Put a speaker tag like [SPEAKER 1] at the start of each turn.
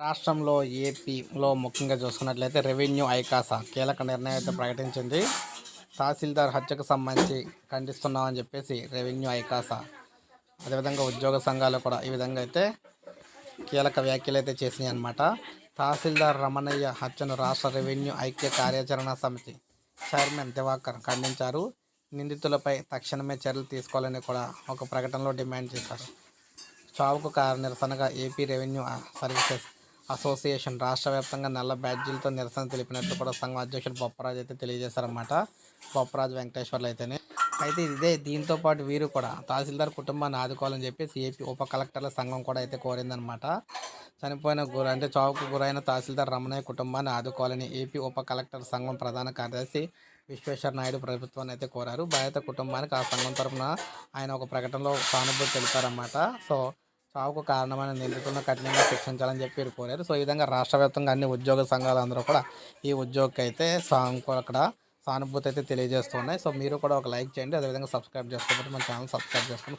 [SPEAKER 1] రాష్ట్రంలో ఏపీలో ముఖ్యంగా చూసుకున్నట్లయితే రెవెన్యూ ఐకాస కీలక నిర్ణయం అయితే ప్రకటించింది. తహసీల్దార్ హత్యకు సంబంధించి ఖండిస్తున్నామని చెప్పేసి రెవెన్యూ ఐకాస అదేవిధంగా ఉద్యోగ సంఘాలు కూడా ఈ విధంగా అయితే కీలక వ్యాఖ్యలు అయితే చేసినాయి అనమాట తహసీల్దార్ రమణయ్య హత్యను రాష్ట్ర రెవెన్యూ ఐక్య కార్యాచరణ సమితి చైర్మన్ దివాకర్ ఖండించారు. నిందితులపై తక్షణమే చర్యలు తీసుకోవాలని కూడా ఒక ప్రకటనలో డిమాండ్ చేశారు. చావుకు కారణ నిరసనగా ఏపీ రెవెన్యూ సర్వీసెస్ అసోసియేషన్ రాష్ట్ర వ్యాప్తంగా నల్ల బ్యాడ్జీలతో నిరసన తెలిపినట్టు కూడా సంఘం అధ్యక్షుడు బొప్పరాజు అయితే తెలియజేశారన్నమాట. బొప్పరాజు వెంకటేశ్వర్లు అయితేనే. అయితే ఇదే దీంతో పాటు వీరు కూడా తహసీల్దార్ కుటుంబాన్ని ఆదుకోవాలని చెప్పేసి ఏపీ ఉప కలెక్టర్ల సంఘం కూడా అయితే కోరిందనమాట చనిపోయిన గురు అంటే చావుకు గురైన తహసీల్దార్ రమణయ్య కుటుంబాన్ని ఆదుకోవాలని ఏపీ ఉప కలెక్టర్ సంఘం ప్రధాన కార్యదర్శి విశ్వేశ్వర నాయుడు ప్రభుత్వాన్ని అయితే కోరారు. బాధిత కుటుంబానికి ఆ సంఘం తరపున ఆయన ఒక ప్రకటనలో సానుభూతి తెలిపారన్నమాట. సో చావుకు కారణమైన నిందితులను కఠినంగా శిక్షించాలని చెప్పి కోరారు. సో ఈ విధంగా రాష్ట్ర వ్యాప్తంగా అన్ని ఉద్యోగ సంఘాలు అందరూ కూడా ఈ ఉద్యోగికి అయితే అక్కడ సానుభూతి అయితే తెలియజేస్తున్నాయి సో మీరు కూడా ఒక లైక్ చేయండి. అదేవిధంగా సబ్స్క్రైబ్ చేసుకోకపోతే మన ఛానల్ సబ్స్క్రైబ్ చేసుకొని